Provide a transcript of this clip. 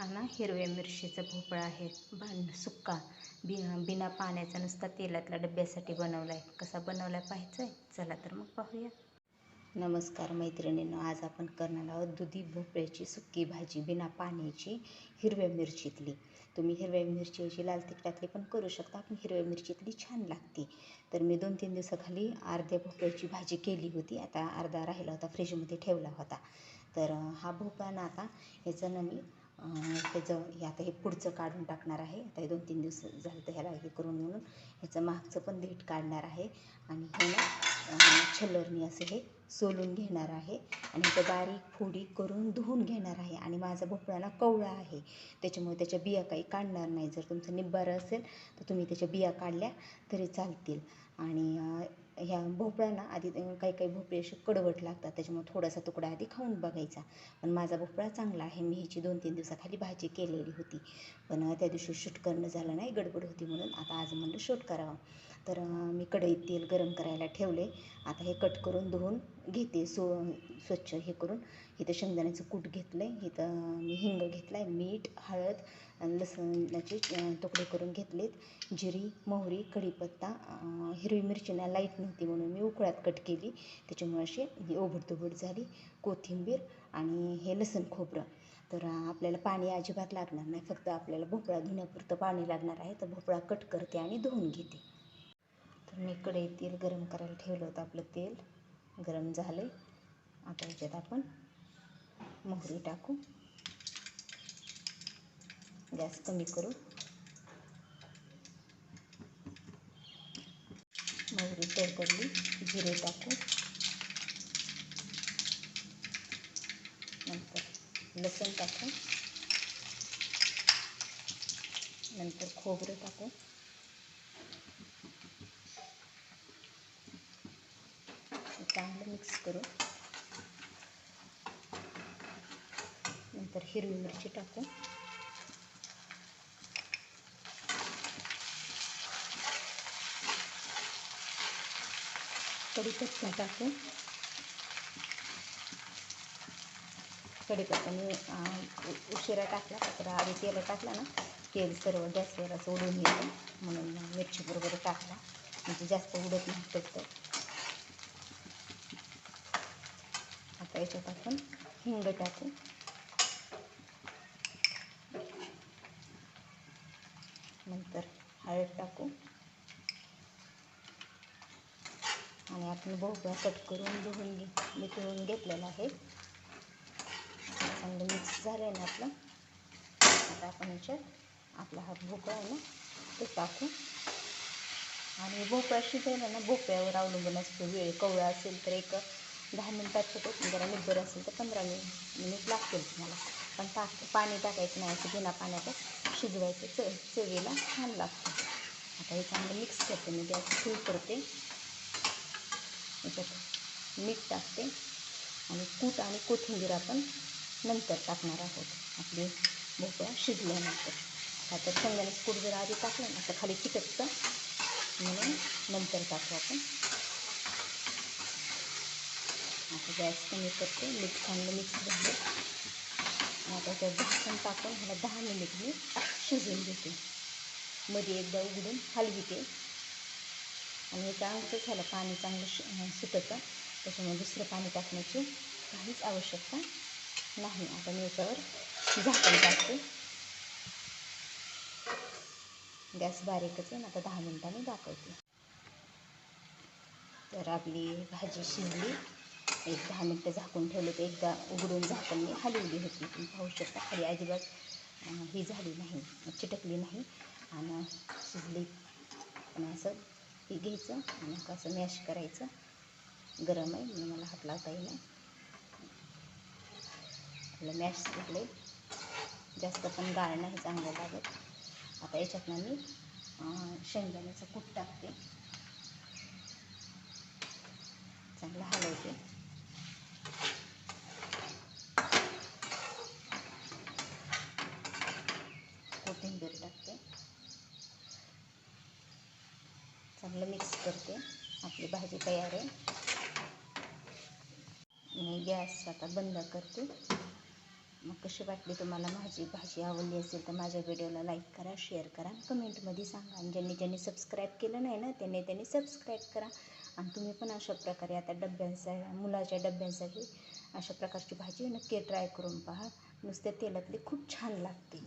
हा ना हिरव्या मिरचीचा भोपळा आहे. बाण सुक्का बि बिना पाण्याचा नुसता तेलातला डब्यासाठी बनवला आहे कसा बनवला पाहायचं आहे चला तर मग पाहूया. नमस्कार मैत्रिणींनो आज आपण करणार आहोत दुधी भोपळ्याची सुक्की भाजी बिना पाण्याची हिरव्या मिरचीतली. तुम्ही हिरव्या मिरचीची लाल तिखटातली पण करू शकता. पण हिरव्या मिरचीतली छान लागते. तर मी दोन तीन दिवसाखाली अर्ध्या भोपळ्याची भाजी केली होती. आता अर्धा राहिला होता फ्रीजमध्ये ठेवला होता. तर हा भोपळा ना आता ह्याचं ना मी त्याचं हे आता हे पुढचं काढून टाकणार आहे. आता हे दोन तीन दिवस झालं तर ह्याला हे करून म्हणून ह्याचं मागचं पण देठ काढणार आहे. आणि हे ना छल्लरनी असं हे सोलून घेणार आहे. आणि ह्याचं बारीक फोडी करून धुवून घेणार आहे. आणि माझा भोपळ्याला कवळा आहे. त्याच्यामुळे त्याच्या बिया काही काढणार नाही. जर तुमचं निब्बारं असेल तर तुम्ही त्याच्या बिया काढल्या तरी चालतील. आणि ह्या भोपळ्यांना आधी काही काही भोपळे असे कडवट लागतात त्याच्यामुळे थोडासा तुकडा आधी खाऊन बघायचा. पण माझा भोपळा चांगला आहे मी ह्याची दोन तीन दिवसाखाली भाजी केलेली होती. पण त्या दिवशी शूट करणं झालं नाही गडबड होती म्हणून आता आज म्हणलं शूट करावं. तर मी कढईत तेल गरम करायला ठेवले. आता हे कट करून धुवून घेते सो स्वच्छ हे करून. इथं शेंगदाण्याचं कूट घेतलं आहे इथं मी हिंग घेतला आहे मीठ हळद लसणाचे तुकडे करून घेतलेत. जिरी मोहरी कढीपत्ता हिरवी मिरचीना लाइट नव्हती म्हणून मी उकळ्यात कट केली. त्याच्यामुळे अशी ही ओबडधोबड झाली. कोथिंबीर आणि हे लसूण खोबरं. तर आपल्याला पाणी अजिबात लागणार नाही. फक्त आपल्याला भोपळा धुण्यापुरतं पाणी लागणार आहे. तर भोपळा कट करते आणि धुवून घेते. तर मी कढईत तेल गरम करायला ठेवलं होतं आपलं तेल. गरम झालं आता याच्यात आपण मोहरी टाकू. गॅस कमी करू. मोहरी तडतडली जिरे टाकू नंतर लसूण टाकू नंतर खोबरं टाकू चांगलं मिक्स करू. नंतर हिरवी मिरची टाकू कढीपत्ता टाकू. कढीपत्ता मी उशिरा टाकला तर आधी तेल टाकला ना तेल सर्व गॅसवर असं उडून येतं. म्हणून मग मिरची बरोबर टाकला. म्हणजे जास्त उडत नाही तर आता याच्यात आपण हिंग टाकू. नंतर हळद टाकू. आणि आपण भोपळा कट करून धुवून घे. निथळून घेतलेला आहे. चांगलं मिक्स झालं आहे ना आपलं. आता आपण याच्यात आपला हा भोपळा आहे ना ते टाकू. आणि भोपळा शिजायला ना भोपळ्यावर अवलंबून असतो वेळ. कवळा असेल तर एक दहा मिनिटात होतो. जरा निब्बर असेल तर पंधरा मिनिट मिनिट लागतील तुम्हाला. पण टाक पाणी टाकायचं नाही असं बिना पाण्यातच शिजवायचं. च चवीला छान लागतं. आता हे चांगलं मिक्स करते. मी गॅस फुल करते. याच्यात मीठ टाकते आणि कूट आणि कोथिंबीर आपण नंतर टाकणार आहोत. आपली भोपळा शिजल्यानंतर. आता शेंगदाण्याचं कूट जर आधी टाकलं ना तर खाली चिकटतं म्हणून नंतर टाकू आपण. आता गॅस कमी करते. मीठ चांगलं मिक्स झालं. आता त्या झाकण टाकून ह्याला दहा मिनिट मी शिजवून घेते. मध्ये एकदा उघडून हलविते. आणि हे झालं पाणी चांगलं शि सुटतं. त्याच्यामुळे दुसरं पाणी टाकण्याची काहीच आवश्यकता नाही. आता मी याच्यावर झाकण टाकते. गॅस बारीकच आहे आता दहा मिनिटांनी दाखवते तर आपली भाजी शिजली. एक दहा मिनटं झाकून ठेवली तर एकदा उघडून झाकण मी हलवली होती. तुम्ही पाहू शकता खाली अजिबात ही झाली नाही चिटकली नाही. आणि शिजली. आणि असं हे घ्यायचं आणि असं मॅश करायचं. गरम आहे म्हणून मला हात लावता येईल आपलं मॅश झालं जास्त पण गाळ नाही चांगलं लागत. आता याच्यातनं मी शेंगदाण्याचं कूट टाकते. चांगलं हलवते कोथिंबीर टाकते चांगलं मिक्स करते. आपली भाजी तयार आहे. मी गॅस आता बंद करते. मग कशी वाटली तुम्हाला माझी भाजी आवडली असेल तर माझ्या व्हिडिओला लाईक करा शेअर करा. कमेंटमध्ये सांगा. आणि ज्यांनी ज्यांनी सबस्क्राईब केलं नाही ना त्यांनी त्यांनी सबस्क्राईब करा. आणि तुम्ही पण अशा प्रकारे आता डब्यांसाठी मुलाच्या डब्यांसाठी अशा प्रकारची भाजी नक्की ट्राय करून पहा. नुसत्या तेलातली खूप छान लागते.